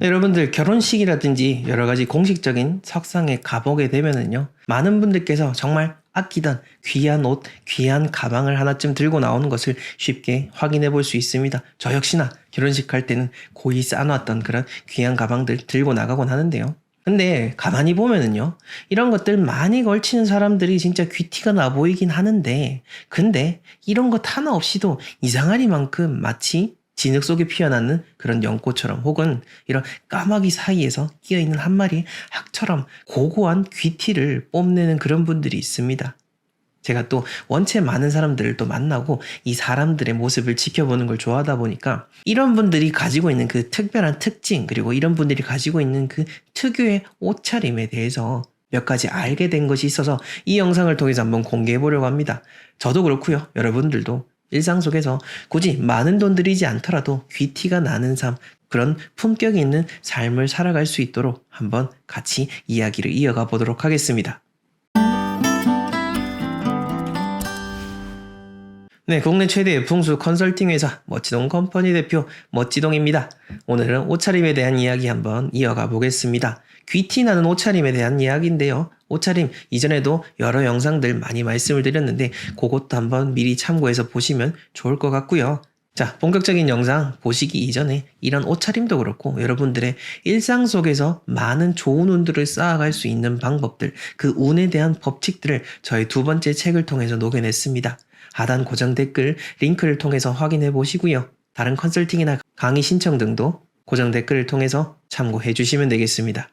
여러분들 결혼식이라든지 여러 가지 공식적인 석상에 가보게 되면은요. 많은 분들께서 정말 아끼던 귀한 옷, 귀한 가방을 하나쯤 들고 나오는 것을 쉽게 확인해 볼 수 있습니다. 저 역시나 결혼식 갈 때는 고이 쌓아놨던 그런 귀한 가방들 들고 나가곤 하는데요. 근데 가만히 보면은요. 이런 것들 많이 걸치는 사람들이 진짜 귀티가 나 보이긴 하는데 근데 이런 것 하나 없이도 이상하리만큼 마치 진흙 속에 피어나는 그런 연꽃처럼 혹은 이런 까마귀 사이에서 끼어있는 한 마리의 학처럼 고고한 귀티를 뽐내는 그런 분들이 있습니다. 제가 또 원체 많은 사람들을 또 만나고 이 사람들의 모습을 지켜보는 걸 좋아하다 보니까 이런 분들이 가지고 있는 그 특별한 특징 그리고 이런 분들이 가지고 있는 그 특유의 옷차림에 대해서 몇 가지 알게 된 것이 있어서 이 영상을 통해서 한번 공개해 보려고 합니다. 저도 그렇고요. 여러분들도 일상 속에서 굳이 많은 돈 들이지 않더라도 귀티가 나는 삶 그런 품격이 있는 삶을 살아갈 수 있도록 한번 같이 이야기를 이어가 보도록 하겠습니다. 네, 국내 최대의 풍수 컨설팅 회사 멋지동 컴퍼니 대표 멋지동입니다. 오늘은 옷차림에 대한 이야기 한번 이어가 보겠습니다. 귀티 나는 옷차림에 대한 이야기인데요. 옷차림 이전에도 여러 영상들 많이 말씀을 드렸는데 그것도 한번 미리 참고해서 보시면 좋을 것 같고요. 자, 본격적인 영상 보시기 이전에 이런 옷차림도 그렇고 여러분들의 일상 속에서 많은 좋은 운들을 쌓아갈 수 있는 방법들, 그 운에 대한 법칙들을 저희 두 번째 책을 통해서 녹여냈습니다. 하단 고정 댓글 링크를 통해서 확인해 보시고요. 다른 컨설팅이나 강의 신청 등도 고정 댓글을 통해서 참고해 주시면 되겠습니다.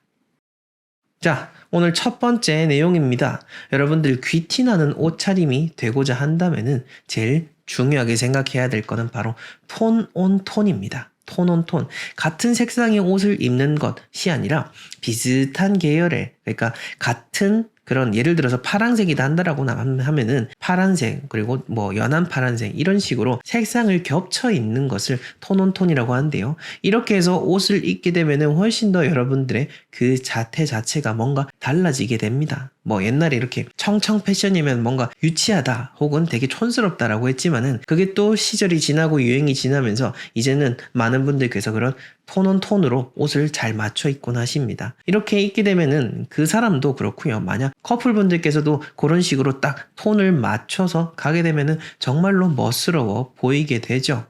자, 오늘 첫 번째 내용입니다. 여러분들 귀티 나는 옷차림이 되고자 한다면은 제일 중요하게 생각해야 될 거는 바로 톤 온 톤입니다. 톤 온 톤. 같은 색상의 옷을 입는 것이 아니라 비슷한 계열의, 그러니까 같은 그런 예를 들어서 파란색이다 한다라고 하면은 파란색 그리고 뭐 연한 파란색 이런 식으로 색상을 겹쳐 입는 것을 톤온톤이라고 하는데요. 이렇게 해서 옷을 입게 되면은 훨씬 더 여러분들의 그 자태 자체가 뭔가 달라지게 됩니다. 뭐 옛날에 이렇게 청청 패션이면 뭔가 유치하다 혹은 되게 촌스럽다라고 했지만은 그게 또 시절이 지나고 유행이 지나면서 이제는 많은 분들께서 그런 톤온 톤으로 옷을 잘 맞춰 입곤 하십니다. 이렇게 입게 되면은 그 사람도 그렇고요. 만약 커플분들께서도 그런 식으로 딱 톤을 맞춰서 가게 되면은 정말로 멋스러워 보이게 되죠.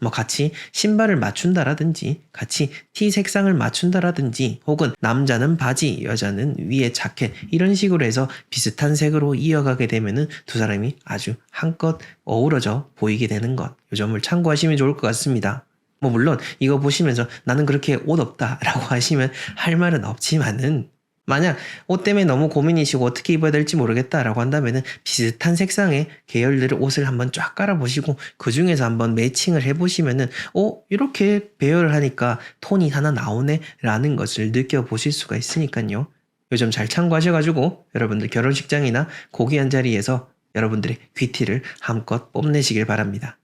뭐 같이 신발을 맞춘다라든지 같이 티 색상을 맞춘다라든지 혹은 남자는 바지 여자는 위에 자켓 이런 식으로 해서 비슷한 색으로 이어가게 되면은 두 사람이 아주 한껏 어우러져 보이게 되는 것. 이 점을 참고하시면 좋을 것 같습니다. 뭐 물론 이거 보시면서 나는 그렇게 옷 없다라고 하시면 할 말은 없지만은 만약 옷 때문에 너무 고민이시고 어떻게 입어야 될지 모르겠다라고 한다면은 비슷한 색상의 계열들의 옷을 한번 쫙 깔아보시고 그 중에서 한번 매칭을 해보시면은 어 이렇게 배열을 하니까 톤이 하나 나오네라는 것을 느껴보실 수가 있으니까요. 요즘 잘 참고하셔가지고 여러분들 결혼식장이나 고귀한 자리에서 여러분들의 귀티를 한껏 뽐내시길 바랍니다.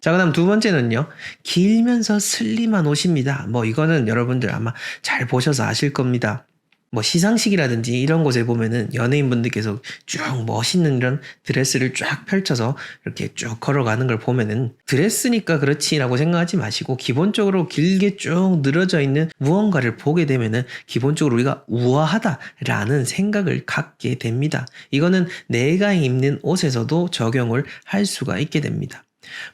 자, 그 다음 두 번째는요. 길면서 슬림한 옷입니다. 뭐 이거는 여러분들 아마 잘 보셔서 아실 겁니다. 뭐 시상식이라든지 이런 곳에 보면은 연예인분들께서 쭉 멋있는 이런 드레스를 쫙 펼쳐서 이렇게 쭉 걸어가는 걸 보면은 드레스니까 그렇지라고 생각하지 마시고 기본적으로 길게 쭉 늘어져 있는 무언가를 보게 되면은 기본적으로 우리가 우아하다라는 생각을 갖게 됩니다. 이거는 내가 입는 옷에서도 적용을 할 수가 있게 됩니다.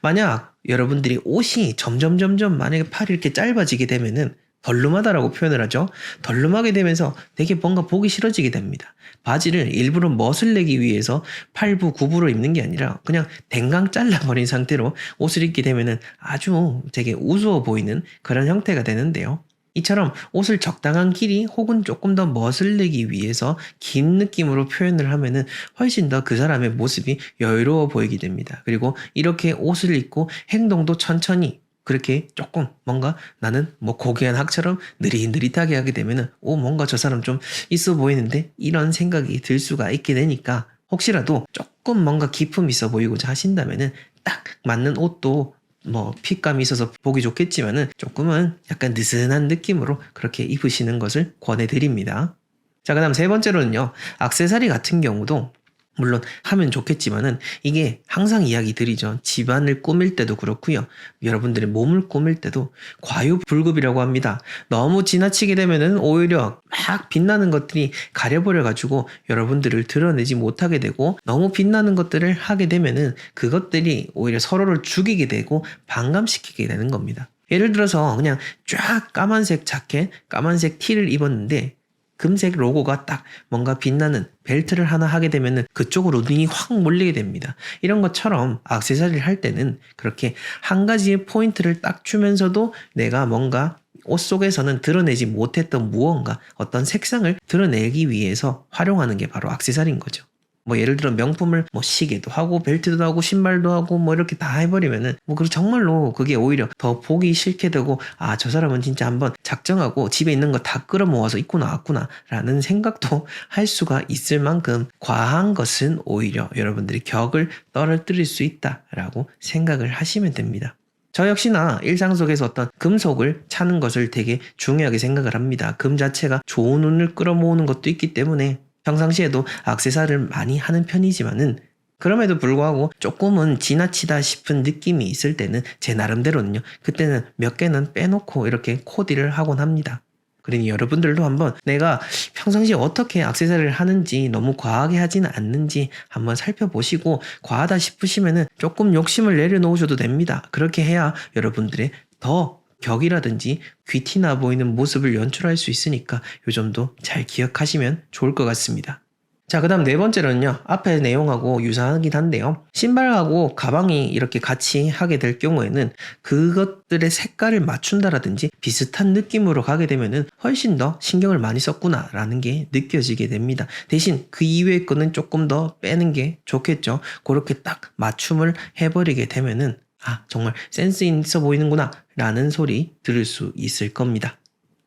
만약 여러분들이 옷이 점점 점점 만약에 팔이 이렇게 짧아지게 되면은 덜름하다라고 표현을 하죠. 덜름하게 되면서 되게 뭔가 보기 싫어지게 됩니다. 바지를 일부러 멋을 내기 위해서 팔부, 구부를 입는 게 아니라 그냥 댕강 잘라버린 상태로 옷을 입게 되면은 아주 되게 우스워 보이는 그런 형태가 되는데요. 이처럼 옷을 적당한 길이 혹은 조금 더 멋을 내기 위해서 긴 느낌으로 표현을 하면은 훨씬 더 그 사람의 모습이 여유로워 보이게 됩니다. 그리고 이렇게 옷을 입고 행동도 천천히 그렇게 조금 뭔가 나는 뭐 고귀한 학처럼 느릿느릿하게 하게 되면은 오 뭔가 저 사람 좀 있어 보이는데 이런 생각이 들 수가 있게 되니까 혹시라도 조금 뭔가 기품 있어 보이고자 하신다면은 딱 맞는 옷도 뭐 핏감이 있어서 보기 좋겠지만은 조금은 약간 느슨한 느낌으로 그렇게 입으시는 것을 권해드립니다. 자, 그 다음 세 번째로는요, 악세사리 같은 경우도 물론 하면 좋겠지만은 이게 항상 이야기 드리죠. 집안을 꾸밀 때도 그렇고요. 여러분들의 몸을 꾸밀 때도 과유불급이라고 합니다. 너무 지나치게 되면은 오히려 막 빛나는 것들이 가려버려 가지고 여러분들을 드러내지 못하게 되고 너무 빛나는 것들을 하게 되면은 그것들이 오히려 서로를 죽이게 되고 반감시키게 되는 겁니다. 예를 들어서 그냥 쫙 까만색 자켓, 까만색 티를 입었는데 금색 로고가 딱 뭔가 빛나는 벨트를 하나 하게 되면은 그쪽으로 눈이 확 몰리게 됩니다. 이런 것처럼 액세서리를 할 때는 그렇게 한 가지의 포인트를 딱 주면서도 내가 뭔가 옷 속에서는 드러내지 못했던 무언가 어떤 색상을 드러내기 위해서 활용하는 게 바로 액세서리인 거죠. 뭐 예를 들어 명품을 뭐 시계도 하고 벨트도 하고 신발도 하고 뭐 이렇게 다 해버리면은 뭐그 정말로 그게 오히려 더 보기 싫게 되고 아 저 사람은 진짜 한번 작정하고 집에 있는 거 다 끌어 모아서 입고 나왔구나 라는 생각도 할 수가 있을 만큼 과한 것은 오히려 여러분들이 격을 떨어뜨릴 수 있다라고 생각을 하시면 됩니다. 저 역시나 일상 속에서 어떤 금속을 차는 것을 되게 중요하게 생각을 합니다. 금 자체가 좋은 운을 끌어모으는 것도 있기 때문에 평상시에도 악세사를 많이 하는 편이지만은 그럼에도 불구하고 조금은 지나치다 싶은 느낌이 있을 때는 제 나름대로는요. 그때는 몇 개는 빼놓고 이렇게 코디를 하곤 합니다. 그러니 여러분들도 한번 내가 평상시에 어떻게 악세사리를 하는지 너무 과하게 하지는 않는지 한번 살펴보시고 과하다 싶으시면은 조금 욕심을 내려놓으셔도 됩니다. 그렇게 해야 여러분들의 더 격이라든지 귀티나 보이는 모습을 연출할 수 있으니까 요 점도 잘 기억하시면 좋을 것 같습니다. 자, 그 다음 네 번째로는요, 앞에 내용하고 유사하긴 한데요. 신발하고 가방이 이렇게 같이 하게 될 경우에는 그것들의 색깔을 맞춘다라든지 비슷한 느낌으로 가게 되면은 훨씬 더 신경을 많이 썼구나라는 게 느껴지게 됩니다. 대신 그 이외의 거는 조금 더 빼는 게 좋겠죠. 그렇게 딱 맞춤을 해버리게 되면은 아, 정말 센스 있어 보이는구나 라는 소리 들을 수 있을 겁니다.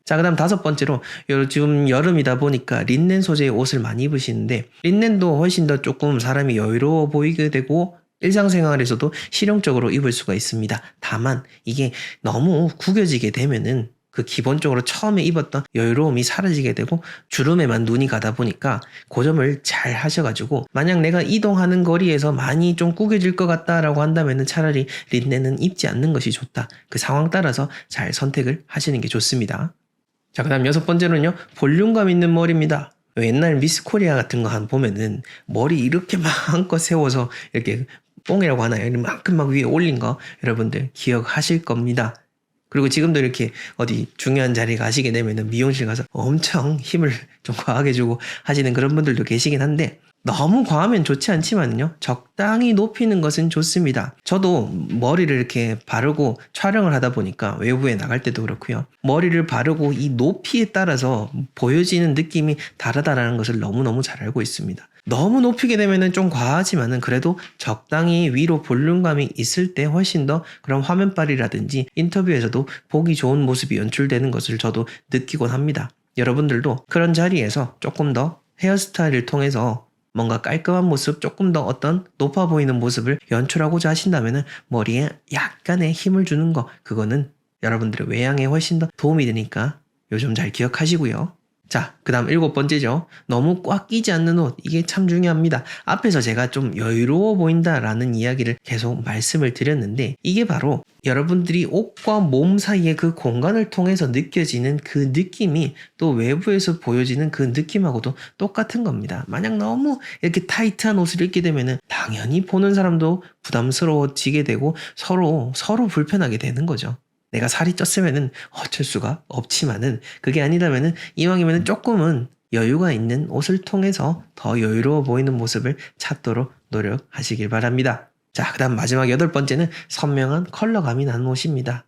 자, 그 다음 다섯 번째로, 요- 지금 여름이다 보니까 린넨 소재의 옷을 많이 입으시는데, 린넨도 훨씬 더 조금 사람이 여유로워 보이게 되고, 일상생활에서도 실용적으로 입을 수가 있습니다. 다만, 이게 너무 구겨지게 되면은, 그 기본적으로 처음에 입었던 여유로움이 사라지게 되고, 주름에만 눈이 가다 보니까, 그 점을 잘 하셔가지고, 만약 내가 이동하는 거리에서 많이 좀 구겨질 것 같다라고 한다면은 차라리 린넨은 입지 않는 것이 좋다. 그 상황 따라서 잘 선택을 하시는 게 좋습니다. 자, 그 다음 여섯 번째로는요, 볼륨감 있는 머리입니다. 옛날 미스 코리아 같은 거 한 보면은 머리 이렇게 마음껏 세워서 이렇게 뽕이라고 하나요? 이만큼 막 위에 올린 거 여러분들 기억하실 겁니다. 그리고 지금도 이렇게 어디 중요한 자리에 가시게 되면은 미용실 가서 엄청 힘을 좀 과하게 주고 하시는 그런 분들도 계시긴 한데 너무 과하면 좋지 않지만요. 적당히 높이는 것은 좋습니다. 저도 머리를 이렇게 바르고 촬영을 하다 보니까 외부에 나갈 때도 그렇고요. 머리를 바르고 이 높이에 따라서 보여지는 느낌이 다르다라는 것을 너무너무 잘 알고 있습니다. 너무 높이게 되면은 좀 과하지만은 그래도 적당히 위로 볼륨감이 있을 때 훨씬 더 그런 화면빨이라든지 인터뷰에서도 보기 좋은 모습이 연출되는 것을 저도 느끼곤 합니다. 여러분들도 그런 자리에서 조금 더 헤어스타일을 통해서 뭔가 깔끔한 모습, 조금 더 어떤 높아 보이는 모습을 연출하고자 하신다면은 머리에 약간의 힘을 주는 거, 그거는 여러분들의 외양에 훨씬 더 도움이 되니까 요즘 잘 기억하시고요. 자, 그 다음 일곱 번째죠. 너무 꽉 끼지 않는 옷. 이게 참 중요합니다. 앞에서 제가 좀 여유로워 보인다라는 이야기를 계속 말씀을 드렸는데, 이게 바로 여러분들이 옷과 몸 사이의 그 공간을 통해서 느껴지는 그 느낌이 또 외부에서 보여지는 그 느낌하고도 똑같은 겁니다. 만약 너무 이렇게 타이트한 옷을 입게 되면은 당연히 보는 사람도 부담스러워지게 되고 서로, 서로 불편하게 되는 거죠. 내가 살이 쪘으면은 어쩔 수가 없지만은 그게 아니라면은 이왕이면은 조금은 여유가 있는 옷을 통해서 더 여유로워 보이는 모습을 찾도록 노력하시길 바랍니다. 자, 그 다음 마지막 여덟 번째는 선명한 컬러감이 나는 옷입니다.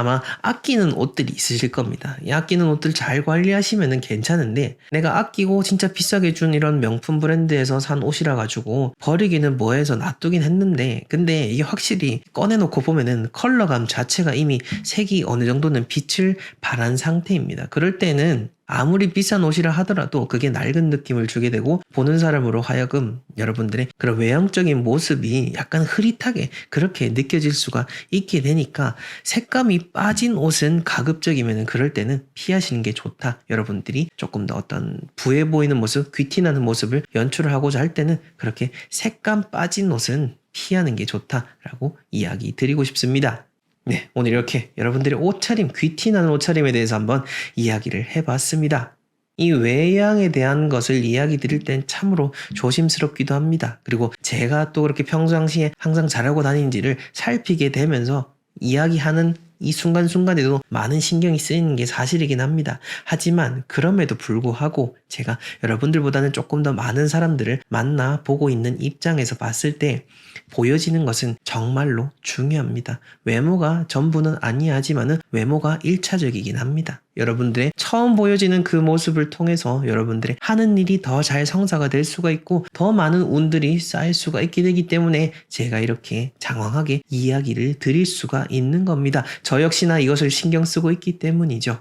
아마 아끼는 옷들이 있으실 겁니다. 이 아끼는 옷들 잘 관리하시면 괜찮은데 내가 아끼고 진짜 비싸게 준 이런 명품 브랜드에서 산 옷이라 가지고 버리기는 뭐해서 놔두긴 했는데 근데 이게 확실히 꺼내놓고 보면은 컬러감 자체가 이미 색이 어느 정도는 빛을 발한 상태입니다. 그럴 때는 아무리 비싼 옷이라 하더라도 그게 낡은 느낌을 주게 되고 보는 사람으로 하여금 여러분들의 그런 외형적인 모습이 약간 흐릿하게 그렇게 느껴질 수가 있게 되니까 색감이 빠진 옷은 가급적이면 그럴 때는 피하시는 게 좋다. 여러분들이 조금 더 어떤 부해 보이는 모습, 귀티나는 모습을 연출을 하고자 할 때는 그렇게 색감 빠진 옷은 피하는 게 좋다라고 이야기 드리고 싶습니다. 네, 오늘 이렇게 여러분들의 옷차림, 귀티나는 옷차림에 대해서 한번 이야기를 해봤습니다. 이 외양에 대한 것을 이야기 드릴 땐 참으로 조심스럽기도 합니다. 그리고 제가 또 그렇게 평상시에 항상 잘하고 다니는지를 살피게 되면서 이야기하는 이 순간순간에도 많은 신경이 쓰이는 게 사실이긴 합니다. 하지만 그럼에도 불구하고 제가 여러분들보다는 조금 더 많은 사람들을 만나 보고 있는 입장에서 봤을 때 보여지는 것은 정말로 중요합니다. 외모가 전부는 아니하지만은 외모가 1차적이긴 합니다. 여러분들의 처음 보여지는 그 모습을 통해서 여러분들의 하는 일이 더 잘 성사가 될 수가 있고 더 많은 운들이 쌓일 수가 있게 되기 때문에 제가 이렇게 장황하게 이야기를 드릴 수가 있는 겁니다. 저 역시나 이것을 신경 쓰고 있기 때문이죠.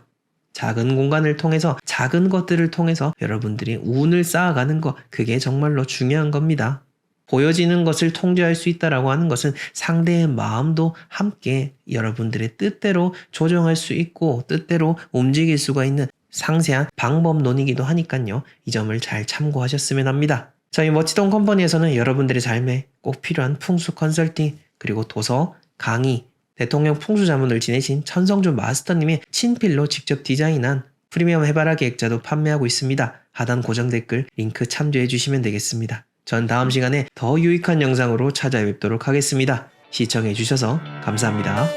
작은 공간을 통해서 작은 것들을 통해서 여러분들이 운을 쌓아가는 것 그게 정말로 중요한 겁니다. 보여지는 것을 통제할 수 있다라고 하는 것은 상대의 마음도 함께 여러분들의 뜻대로 조정할 수 있고 뜻대로 움직일 수가 있는 상세한 방법론이기도 하니까요. 이 점을 잘 참고하셨으면 합니다. 저희 멋지동 컴퍼니에서는 여러분들의 삶에 꼭 필요한 풍수 컨설팅 그리고 도서, 강의, 대통령 풍수 자문을 지내신 천성준 마스터님의 친필로 직접 디자인한 프리미엄 해바라기 액자도 판매하고 있습니다. 하단 고정 댓글 링크 참조해 주시면 되겠습니다. 전 다음 시간에 더 유익한 영상으로 찾아뵙도록 하겠습니다. 시청해 주셔서 감사합니다.